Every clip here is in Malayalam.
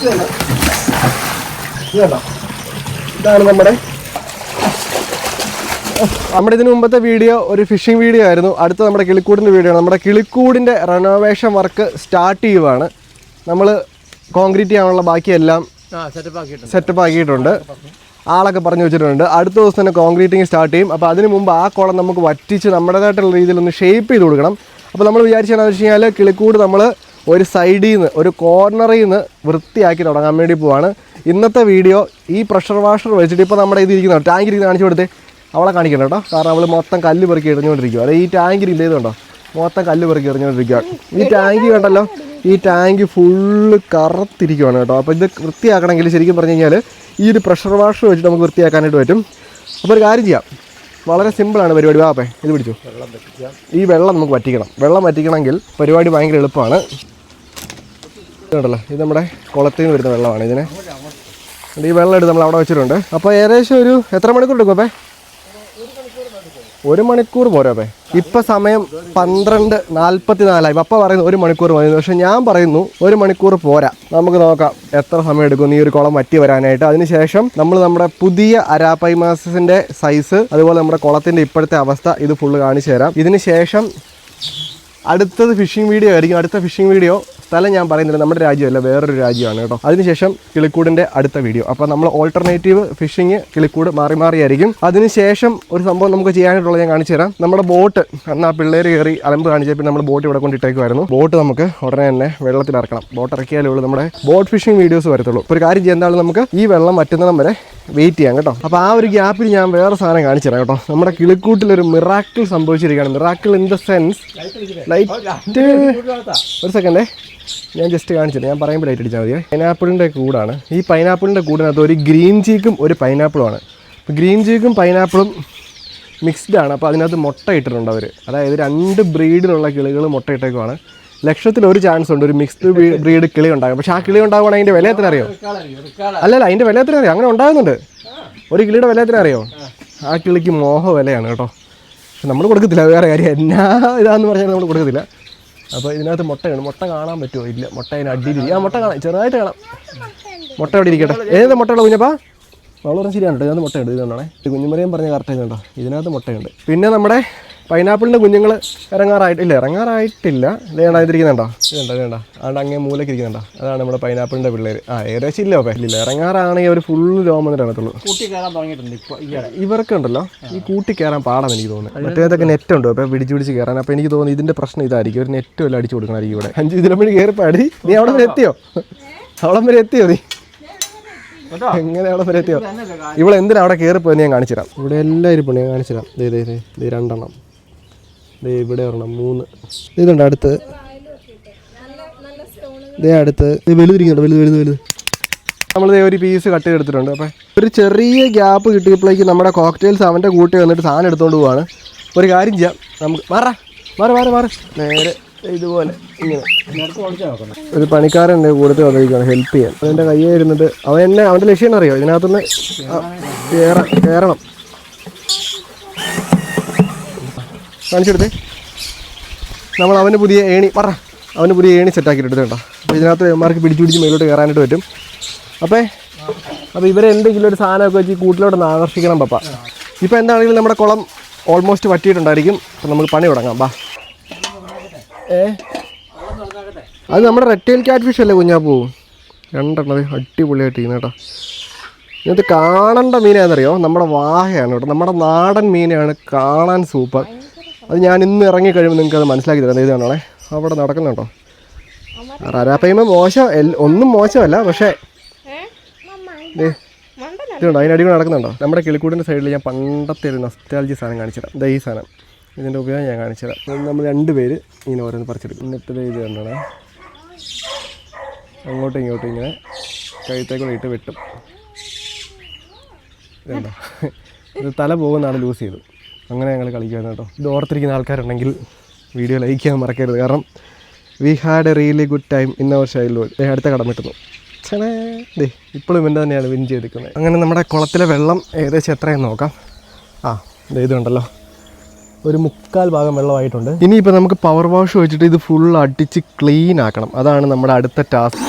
ഇതാണ്? നമ്മുടെ നമ്മുടെ ഇതിന് മുമ്പത്തെ വീഡിയോ ഒരു ഫിഷിംഗ് വീഡിയോ ആയിരുന്നു. അടുത്ത നമ്മുടെ കിളിക്കൂടിന്റെ വീഡിയോ ആണ്. നമ്മുടെ കിളിക്കൂടിന്റെ റെനോവേഷൻ വർക്ക് സ്റ്റാർട്ട് ചെയ്യുവാണ്. നമ്മൾ കോൺക്രീറ്റ് ചെയ്യാനുള്ള ബാക്കിയെല്ലാം ആ സെറ്റപ്പ് ആക്കിയിട്ടുണ്ട്. സെറ്റപ്പ് ആക്കിയിട്ടുണ്ട്. ആളൊക്കെ പറഞ്ഞു വെച്ചിട്ടുണ്ട്. അടുത്ത ദിവസം തന്നെ കോൺക്രീറ്റിങ് സ്റ്റാർട്ട് ചെയ്യും. അപ്പോൾ അതിന് മുമ്പ് ആ കുളം നമുക്ക് വറ്റിച്ച് നമ്മുടേതായിട്ടുള്ള രീതിയിൽ ഒന്ന് ഷേപ്പ് ചെയ്ത് കൊടുക്കണം. അപ്പോൾ നമ്മൾ വിചാരിച്ചതെന്ന് വെച്ച് കഴിഞ്ഞാൽ കിളിക്കൂട് നമ്മൾ ഒരു സൈഡിൽ നിന്ന് ഒരു കോർണറിൽ നിന്ന് വൃത്തിയാക്കി തുടങ്ങാൻ വേണ്ടി പോവാണ്. ഇന്നത്തെ വീഡിയോ ഈ പ്രഷർ വാഷർ വെച്ചിട്ട് ഇപ്പോൾ നമ്മുടെ ഇത് ഇരിക്കുന്ന ടാങ്ക് ഇരിക്കുന്ന കാണിച്ചു കൊടുത്തേ. അവളെ കാണിക്കണം കേട്ടോ. കാരണം അവൾ മൊത്തം കല്ല് പെറുക്കി എറിഞ്ഞുകൊണ്ടിരിക്കുക അല്ലെ ഈ ടാങ്കിൽ ഇല്ല ഇതുണ്ടോ? മൊത്തം കല്ല് പെറുക്കി എറിഞ്ഞുകൊണ്ടിരിക്കുക ഈ ടാങ്ക് കണ്ടല്ലോ? ഈ ടാങ്ക് ഫുള്ള് കറുത്തിരിക്കുവാണ് കേട്ടോ. അപ്പോൾ ഇത് വൃത്തിയാക്കണമെങ്കിൽ ശരിക്കും പറഞ്ഞു കഴിഞ്ഞാൽ ഈ ഒരു പ്രഷർ വാഷർ വെച്ചിട്ട് നമുക്ക് വൃത്തിയാക്കാനായിട്ട് പറ്റും. അപ്പോൾ ഒരു കാര്യം ചെയ്യാം. വളരെ സിമ്പിളാണ് പരിപാടി. വാപ്പേ ഇത് പിടിച്ചു. ഈ വെള്ളം നമുക്ക് വറ്റിക്കണം. വെള്ളം വറ്റിക്കണമെങ്കിൽ പരിപാടി ഭയങ്കര എളുപ്പമാണ്. ഇതുണ്ടല്ലോ. ഇത് നമ്മുടെ കുളത്തിൽ നിന്ന് വരുന്ന വെള്ളമാണ് ഇതിനെ. ഈ വെള്ളം എടുത്ത് നമ്മൾ അവിടെ വെച്ചിട്ടുണ്ട്. അപ്പോൾ ഏകദേശം ഒരു എത്ര മണിക്കൂർ എടുക്കും അപ്പേ? ഒരു മണിക്കൂർ പോരാ അപ്പേ. ഇപ്പം സമയം പന്ത്രണ്ട് നാൽപ്പത്തി നാലായി പപ്പ പറയുന്നു ഒരു മണിക്കൂർ മതി. പക്ഷെ ഞാൻ പറയുന്നു ഒരു മണിക്കൂർ പോരാ. നമുക്ക് നോക്കാം എത്ര സമയം എടുക്കും ഈ ഒരു കുളം വറ്റി വരാനായിട്ട്. അതിനുശേഷം നമ്മൾ നമ്മുടെ പുതിയ അരാപ്പൈമാസസിന്റെ സൈസ് അതുപോലെ നമ്മുടെ കുളത്തിന്റെ ഇപ്പോഴത്തെ അവസ്ഥ ഇത് ഫുള്ള് കാണിച്ചു തരാം. ഇതിന് ശേഷം അടുത്തത് ഫിഷിംഗ് വീഡിയോ ആയിരിക്കും. അടുത്ത ഫിഷിംഗ് വീഡിയോ സ്ഥലം ഞാൻ പറയുന്നില്ല നമ്മുടെ രാജ്യമല്ല വേറൊരു രാജ്യമാണ് കേട്ടോ. അതിനുശേഷം കിളിക്കൂടിന്റെ അടുത്ത വീഡിയോ അപ്പോൾ നമ്മൾ ഓൾട്ടർനേറ്റീവ് ഫിഷിങ് കിളിക്കൂട് മാറി മാറിയായിരിക്കും അതിനുശേഷം ഒരു സംഭവം നമുക്ക് ചെയ്യാനായിട്ടുള്ളത് ഞാൻ കാണിച്ചു തരാം. നമ്മുടെ ബോട്ട് അന്ന് ആ പിള്ളേർ കയറി അലമ്പ് കാണിച്ച പിന്നെ നമ്മൾ ബോട്ട് ഇവിടെ കൊണ്ടിട്ടേക്കുമായിരുന്നു ബോട്ട് നമുക്ക് ഉടനെ തന്നെ വെള്ളത്തിൽ ഇറക്കണം. ബോട്ട് ഇറക്കിയാലേ ഉള്ളൂ നമ്മുടെ ബോട്ട് ഫിഷിംഗ് വീഡിയോസ് വരത്തുള്ളൂ. ഒരു കാര്യം ചെയ്യുന്നതാണ് നമുക്ക് ഈ വെള്ളം വറ്റുന്നിടം വരെ വെയിറ്റ് ചെയ്യാം കേട്ടോ. അപ്പോൾ ആ ഒരു ഗ്യാപ്പിൽ ഞാൻ വേറെ സാധനം കാണിച്ചു തരാം കേട്ടോ. നമ്മുടെ കിളിക്കൂട്ടിൽ ഒരു miracle സംഭവിച്ചിരിക്കുകയാണ്. Miracle in the sense light ഒരു സെക്കൻഡേ ഞാൻ ജസ്റ്റ് കാണിച്ചത് ഞാൻ പറയുമ്പോൾ ലൈറ്റ് അടിച്ചാൽ മതിയെ പൈനാപ്പിളിന്റെ കൂടാണ്. ഈ പൈനാപ്പിളിന്റെ കൂടിനകത്ത് ഒരു ഗ്രീൻ ചീക്കും ഒരു പൈനാപ്പിളുമാണ് ഗ്രീൻ ചീക്കും പൈനാപ്പിളും മിക്സ്ഡ് ആണ്. അപ്പോൾ അതിനകത്ത് മുട്ട ഇട്ടിട്ടുണ്ട് അവർ അതായത് രണ്ട് ബ്രീഡിലുള്ള കിളികൾ മുട്ട ഇട്ടേക്കുവാണ്. ലക്ഷത്തിൽ ഒരു ചാൻസ് ഉണ്ട്. ഒരു മിക്സ്ഡ് ബ്രീഡ് കിളി ഉണ്ടാകും പക്ഷെ ആ കിളി ഉണ്ടാകുവാണെങ്കിൽ അതിന്റെ വില എത്ര അറിയോ അല്ലല്ല അതിന്റെ വില എത്ര അറിയോ അങ്ങനെ ഉണ്ടാകുന്നുണ്ട്. ഒരു കിളിയുടെ വില എത്ര അറിയോ ആ കിളിക്ക് മോഹ വിലയാണ് കേട്ടോ. പക്ഷെ നമ്മൾ കൊടുക്കത്തില്ല. വേറെ കാര്യം. എന്നാ ഇതാന്ന് പറഞ്ഞാൽ നമ്മൾ കൊടുക്കത്തില്ല. അപ്പോൾ ഇതിനകത്ത് മുട്ടയാണ് മുട്ട കാണാൻ പറ്റുമോ? ഇല്ല. മുട്ട അതിന് അടിയിൽ ആ മുട്ട കാണാം. ചെറുതായിട്ട് കാണാം. മുട്ട അവിടെ ഇരിക്കട്ടെ? ഏത് മുട്ടയുള്ള കുഞ്ഞപ്പാ? വളരെ ശരിയാണ് ഇതിനകത്ത് മുട്ടയുണ്ട്. ഇതുകൊണ്ടാണേ കുഞ്ഞുമറിയും പറഞ്ഞ കറക്റ്റ് കേട്ടോ. ഇതിനകത്ത് മുട്ടയുണ്ട്. പിന്നെ നമ്മുടെ പൈനാപ്പിളിന്റെ കുഞ്ഞുങ്ങൾ ഇറങ്ങാറായിട്ടില്ല. ഇറങ്ങാറായിട്ടില്ല ഇതേണ്ടാ ഇതിരിക്കുന്നുണ്ടോ? ഇതുണ്ടോ ഇതുണ്ടോ അതുകൊണ്ട് അങ്ങേ മൂലക്ക് ഇരിക്കുന്നുണ്ടോ? അതാണ് നമ്മുടെ പൈനാപ്പിളിന്റെ പിള്ളേർ ആ ഏകദേശം ഇല്ല ഓപ്പേ ഇല്ല ഇറങ്ങാറാണെങ്കിൽ അവർ ഫുള്ള് രോമം വന്നിട്ട് ഇറങ്ങത്തുള്ളൂ ഇവർക്കുണ്ടല്ലോ ഈ കൂട്ടി കയറാൻ പാടാന്ന് എനിക്ക് തോന്നുന്നു. മറ്റേതൊക്കെ നെറ്റ് ഉണ്ടോ അപ്പോൾ പിടിച്ച് പിടിച്ച് കയറാൻ. അപ്പോൾ എനിക്ക് തോന്നുന്നു ഇതിന്റെ പ്രശ്നം ഇതായിരിക്കും. ഒരു നെറ്റ് വല്ല അടിച്ചു കൊടുക്കണമായിരിക്കും ഇവിടെ. അഞ്ച് ഇതിലപ്പോഴും കയറി പാടി. നീ അവിടെ വരെ എത്തിയോ? അവിടെ വരെ എത്തിയോ നീ? എങ്ങനെ അവിടെ വരെ എത്തിയോ? ഇവിടെ എന്തിനാ അവിടെ കയറി പോയെന്ന് ഞാൻ കാണിച്ചു തരാം. ഇവിടെ എല്ലാം ഇരിപ്പുണ്ട് ഞാൻ കാണിച്ചു തരാം. ദേ ദേ ദേ രണ്ടെണ്ണം. ഇവിടെ ഒരെണ്ണം മൂന്ന്. ഇതുണ്ട് അടുത്ത്. ഇതേ അടുത്ത്. ദേ വലുതിരിക്കുന്നുണ്ട് വലുത് വലുത് വലുത്. നമ്മൾ ഒരു പീസ് കട്ട് ചെയ്തെടുത്തിട്ടുണ്ട് അപ്പം ഒരു ചെറിയ ഗ്യാപ്പ് കിട്ടിയപ്പോഴേക്ക് നമ്മുടെ കോക്ടെയിൽസ് അവന്റെ കൂട്ടി വന്നിട്ട് സാധനം എടുത്തുകൊണ്ട് പോവാണ്. ഒരു കാര്യം ചെയ്യാം. നമുക്ക് മാറാ മാറി മാറി മാറി. നേരെ ഇതുപോലെ ഇങ്ങനെ. ഒരു പണിക്കാരൻ കൂടുതൽ കൂടത്തിൽ വന്നിരിക്കുകയാണ് ഹെൽപ്പ് ചെയ്യാൻ. അവന്റെ കയ്യേ ഇരുന്നിട്ട് അവൻ എന്നെ അവന്റെ ലക്ഷ്യം അറിയോ ഇതിനകത്തുനിന്ന് കയറ കയറണം കാണിച്ചെടുത്തേ. നമ്മൾ അവന് പുതിയ ഏണി പറ. അവന് പുതിയ ഏണി സെറ്റാക്കിയിട്ട് കേട്ടോ. അപ്പോൾ ഇതിനകത്ത് ഇവന്മാർക്ക് പിടിച്ച് പിടിച്ച് മേലോട്ട് കയറാനായിട്ട് പറ്റും. അപ്പേ അപ്പോൾ ഇവരെ എന്തെങ്കിലും ഒരു സാധനമൊക്കെ വെച്ച് കൂട്ടിലോട്ടൊന്ന് ആകർഷിക്കണം പപ്പ. ഇപ്പോൾ എന്താണെങ്കിലും നമ്മുടെ കുളം ഓൾമോസ്റ്റ് പറ്റിയിട്ടുണ്ടായിരിക്കും അപ്പം നമുക്ക് പണി തുടങ്ങാം ബാ ഏ? അത് നമ്മുടെ റെറ്റൈൽ ക്യാറ്റ് ഫിഷ് അല്ലേ കുഞ്ഞാപ്പൂ? രണ്ടെണ്ണം ദേ അടിപൊളിയായിട്ട് ചെയ്യുന്ന കേട്ടോ. ഇന്നത്തെ കാണേണ്ട മീനാണെന്നറിയോ നമ്മുടെ വാഹയാണ് കേട്ടോ. നമ്മുടെ നാടൻ മീനാണ് കാണാൻ സൂപ്പർ. അത് ഞാൻ ഇന്ന് ഇറങ്ങി കഴിയുമ്പോൾ നിങ്ങൾക്ക് അത് മനസ്സിലാക്കി തരാം. ഇത് കാണണേ അവിടെ നടക്കുന്നുണ്ടോ? റരാപ്പയ്മ മോശം. ഒന്നും മോശമല്ല പക്ഷേ ഇതുണ്ടോ? അതിനടി കൂടെ നടക്കുന്നുണ്ടോ? നമ്മുടെ കിളിക്കൂടിന്റെ സൈഡിൽ ഞാൻ പണ്ടത്തെ ഒരു നസ്റ്റാലജി സാധനം കാണിച്ചുതരാം. ദേ ഈ സാധനം. ഇതിന്റെ ഉപയോഗം ഞാൻ കാണിച്ചുതരാം. തരാം നമ്മൾ രണ്ട് പേര് ഇങ്ങനെ ഓരോന്ന് പറിച്ചെടുക്കും. എന്നിട്ട് ഇത് കണ്ടോണേ. അങ്ങോട്ടും ഇങ്ങോട്ടും ഇങ്ങനെ കഴുത്തേക്കൂടെ ഇട്ട് വെട്ടും. ഇതുണ്ടോ? ഇത് തല പോകുന്ന ആൾ ലൂസ് ചെയ്തു അങ്ങനെ ഞങ്ങൾ കളിക്കുകയാണ് കേട്ടോ. ഇത് ഓർത്തിരിക്കുന്ന ആൾക്കാരുണ്ടെങ്കിൽ വീഡിയോ ലൈക്ക് ചെയ്യാൻ മറക്കരുത്. കാരണം we had a really good time ഇന്ന വർഷം ചൈൽഡ്ഹുഡ് അടുത്ത കടം കിട്ടുന്നു. ദേ ഇപ്പോഴും ഇവന്റെ തന്നെയാണ് വിൻ ചെയ്തിരിക്കുന്നത്. അങ്ങനെ നമ്മുടെ കുളത്തിലെ വെള്ളം ഏകദേശം എത്രയെന്ന് നോക്കാം. ആ ഇതുണ്ടല്ലോ ഒരു മുക്കാൽ ഭാഗം വെള്ളമായിട്ടുണ്ട്. ഇനിയിപ്പോൾ നമുക്ക് പവർ വാഷ് വെച്ചിട്ട് ഇത് ഫുൾ അടിച്ച് ക്ലീൻ ആക്കണം. അതാണ് നമ്മുടെ അടുത്ത ടാസ്ക്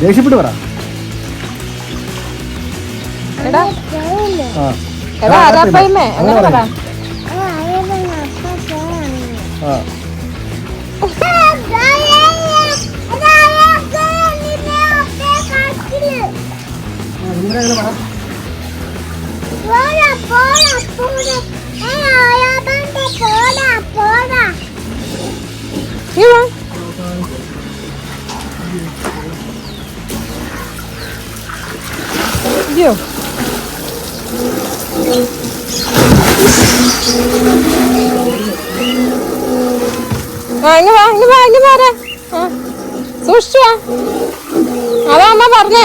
ദേഷ്യപ്പെട്ട് പറ. എടാ. ആ. അയ്യോ ആ ആ സൂക്ഷിച്ചു അതാ അമ്മ പറഞ്ഞേ.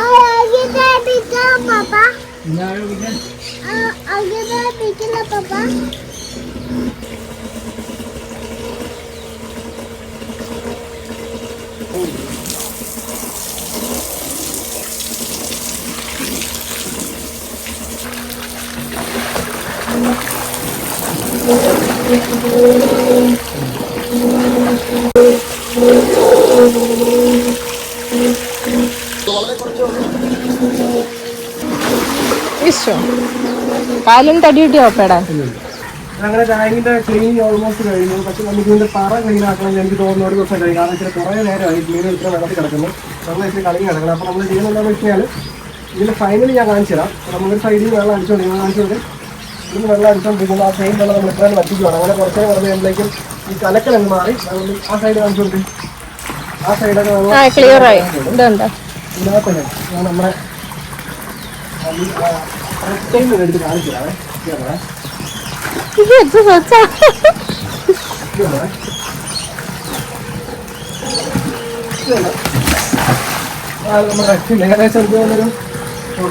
അവൻ ഒന്ന് ചിരിച്ച മോട്ടറോ എനിക്ക് മാറ്റാൻ പറ്റിയല്ലോ പപ്പ ഒന്ന് പിടിക്കലേ അകിത പിടിക്കല പപ്പ അകിത പിടിക്കല പപ്പ ഈശോ കാലും തടി കിട്ടിയോ അപ്പേടാ അങ്ങനെ ടാങ്കിന്റെ ക്ലീനിങ് ഓൾമോസ്റ്റ് കഴിഞ്ഞു. പക്ഷെ നമുക്ക് ഇതിന്റെ പറ ക്ലീൻ ആക്കണമെങ്കിൽ എനിക്ക് തോന്നുന്നു. ഒരു ദിവസം കഴിയും കാരണം ഇച്ചിരി കുറേ നേരമായി ക്ലീൻ ഇത്ര വെള്ളത്തിൽ കിടക്കുന്നു. നമ്മൾ ഇച്ചിരി കളി കിടക്കണം അപ്പോൾ നമ്മൾ ചെയ്യുന്നതെന്ന് വെച്ചാൽ ഇതിന്റെ ഫൈനൽ ഞാൻ കാണിച്ചു തരാം. നമ്മളൊരു സൈഡിൽ വെള്ളം അടിച്ചോളൂ ഞാൻ ഇതിന് വെള്ളം അടിച്ചോണ്ടിരിക്കുന്നു ആ സൈഡ് വെള്ളം നമ്മൾ ഇത്രയും വറ്റിക്കുവാണ്. അങ്ങനെ കുറച്ചേ കഴിയുമ്പോഴേക്കും ഈ കലക്കൽ അങ്ങ് മാറി. ആ സൈഡ് കാണിച്ചു കൊടുക്കും. ആ സൈഡൊക്കെ വെള്ളം ഇതിനകത്തന്നെ നമ്മുടെ ഏകദേശം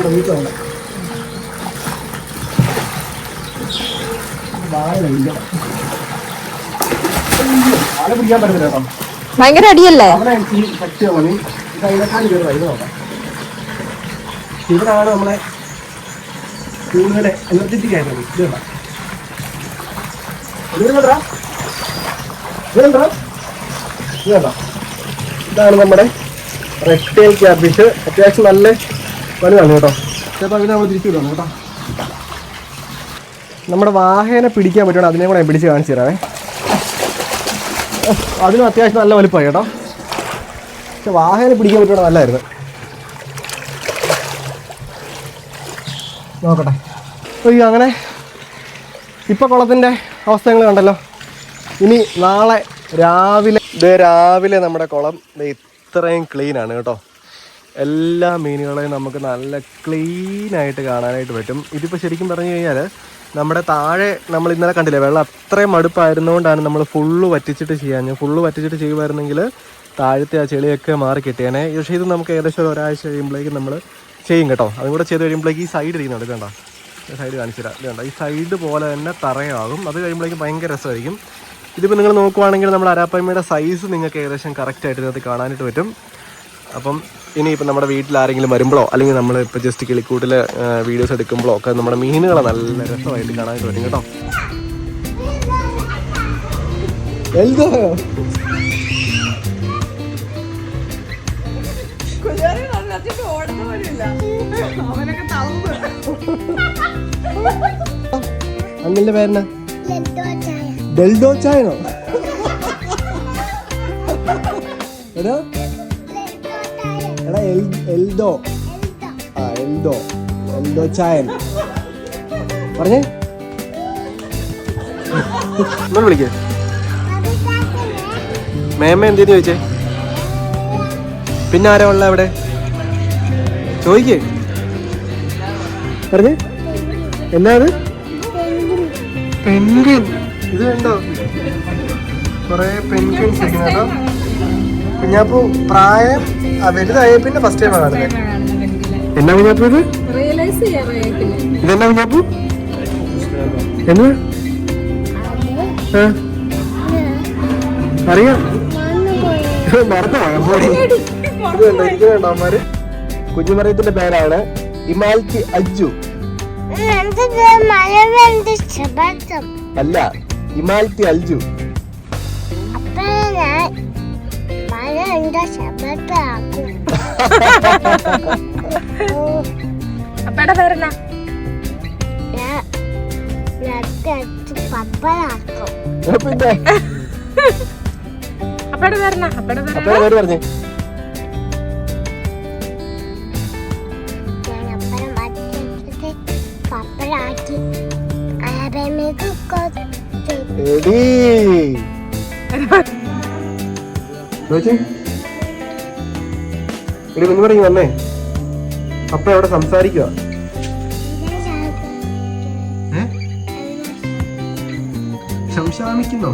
വീട്ടിലുണ്ട്. ഭയങ്കര അടിയല്ലേ ഇവിടെ നമ്മളെ ഈ പറ്റിയ മതി ഇത് അതിനെക്കാൾ ചെറുതായി ഇത് നോക്കാം ഇവിടാണ് നമ്മളെ കൂടുതലെ എനർജറ്റിക് ഇത് കണ്ടോ? ഇത് കണ്ടോ? ഇത് കണ്ടോ? ഇതാണ് നമ്മുടെ റെക്ടൈൽ ക്യാബിഷ് അത്യാവശ്യം നല്ല വലുതാണ് കേട്ടോ. ചിലപ്പോൾ അതിനെ നമ്മൾ തിരിച്ചു വിടണം കേട്ടോ. നമ്മുടെ വാഹനെ പിടിക്കാൻ പറ്റുകയാണ് അതിനെ കൂടെ പിടിച്ച് കാണിച്ചു തരാവേ. അതിനും അത്യാവശ്യം നല്ല വലുപ്പമായി കേട്ടോ. പക്ഷെ വാഹനെ പിടിക്കാൻ പറ്റുകയാണ് നല്ലതായിരുന്നു. നോക്കട്ടെ. അയ്യോ അങ്ങനെ ഇപ്പം കുളത്തിന്റെ അവസ്ഥ കണ്ടല്ലോ. ഇനി നാളെ രാവിലെ ഇത് രാവിലെ നമ്മുടെ കുളം ഇത്രയും ക്ലീൻ ആണ് കേട്ടോ. എല്ലാ മീനുകളെയും നമുക്ക് നല്ല ക്ലീനായിട്ട് കാണാനായിട്ട് പറ്റും. ഇതിപ്പോൾ ശരിക്കും പറഞ്ഞു കഴിഞ്ഞാൽ നമ്മുടെ താഴെ നമ്മൾ ഇന്നലെ കണ്ടില്ലേ വെള്ളം അത്രയും മടുപ്പായിരുന്നുകൊണ്ടാണ് നമ്മൾ ഫുള്ള് വറ്റിച്ചിട്ട് ചെയ്യാൻ ഫുള്ള് വറ്റിച്ചിട്ട് ചെയ്യുമായിരുന്നെങ്കിൽ താഴത്തെ ആ ചെളിയൊക്കെ മാറി കിട്ടിയാനെ പക്ഷേ ഇത് നമുക്ക് ഏകദേശം ഒരു ഒരാഴ്ച കഴിയുമ്പോഴേക്കും നമ്മൾ ചെയ്യും കേട്ടോ. അതും കൂടെ ചെയ്ത് കഴിയുമ്പോഴേക്ക് ഈ സൈഡ് ഇരിക്കുന്നുണ്ട് കണ്ടോ? സൈഡ് കാണിച്ചു തരാം. കണ്ടോ? ഈ സൈഡ് പോലെ തന്നെ തറയാകും. അത് കഴിയുമ്പോഴേക്കും ഭയങ്കര രസമായിരിക്കും. ഇതിപ്പോൾ നിങ്ങൾ നോക്കുവാണെങ്കിൽ നമ്മുടെ അരാപ്പമ്മയുടെ സൈസ് നിങ്ങൾക്ക് ഏകദേശം കറക്റ്റായിട്ട് ഇതിനകത്ത് കാണാനായിട്ട് പറ്റും. അപ്പം ഇനിയിപ്പോൾ നമ്മുടെ വീട്ടിൽ ആരെങ്കിലും വരുമ്പോഴോ അല്ലെങ്കിൽ നമ്മൾ ഇപ്പോൾ ജസ്റ്റ് കിളിക്കൂട്ടിൽ വീഡിയോസ് എടുക്കുമ്പോഴോ ഒക്കെ നമ്മുടെ മീനുകളെ നല്ല രസമായിട്ട് കാണാനായിട്ട് പറ്റും കേട്ടോ. അങ്കിളിന്റെ പേരെന്നാ? ഡെൽഡോ ചായനോ? എൽഡോ എടാ എൽദോ. ആ എൽദോ. എൽദോ ചായൻ. പറഞ്ഞേ. ഒന്നും വിളിക്കേ. മേമ എന്തിനു ചോദിച്ചേ? പിന്നെ ആരാ ഉള്ള അവിടെ? ചോദിക്കേ. പറഞ്ഞേ. എന്നാ അത് പെൻഗ്വിൻ. ഇത് കണ്ടോ? കൊറേ പെൻഗ്വിൻസ് കേട്ടോ കുഞ്ഞാപ്പൂ പ്രായം വലുതായ പിന്നെ ഫസ്റ്റ് ടൈം ആണ് എന്നാ കുഞ്ഞാപ്പു ഇത്? ഇതെന്നാ കുഞ്ഞാപ്പു? എന്നാ? അറിയാം. മറന്നു പോയി? ഇത് കണ്ടോ? ഇത് കണ്ടോ അമ്മമാര് കുഞ്ഞുമറിയത്തിന്റെ പേരാണ് ഇമാൽറ്റി അജ്ജു. വേണ്ട ശബദം അല്ല ഇമാൽറ്റി അൽജു. അപ്പയുടെ പേരെന്നാ? പിന്നെ? അപ്പയുടെ പേരെന്നാ? അപ്പയുടെ പേര് അപ്പയുടെ പേര് പറഞ്ഞേ. എടീ. എടി കുഞ്ഞു പറഞ്ഞു വന്നേ. അപ്പ അവിടെ സംസാരിക്കുക സംശാമിക്കുന്നോ?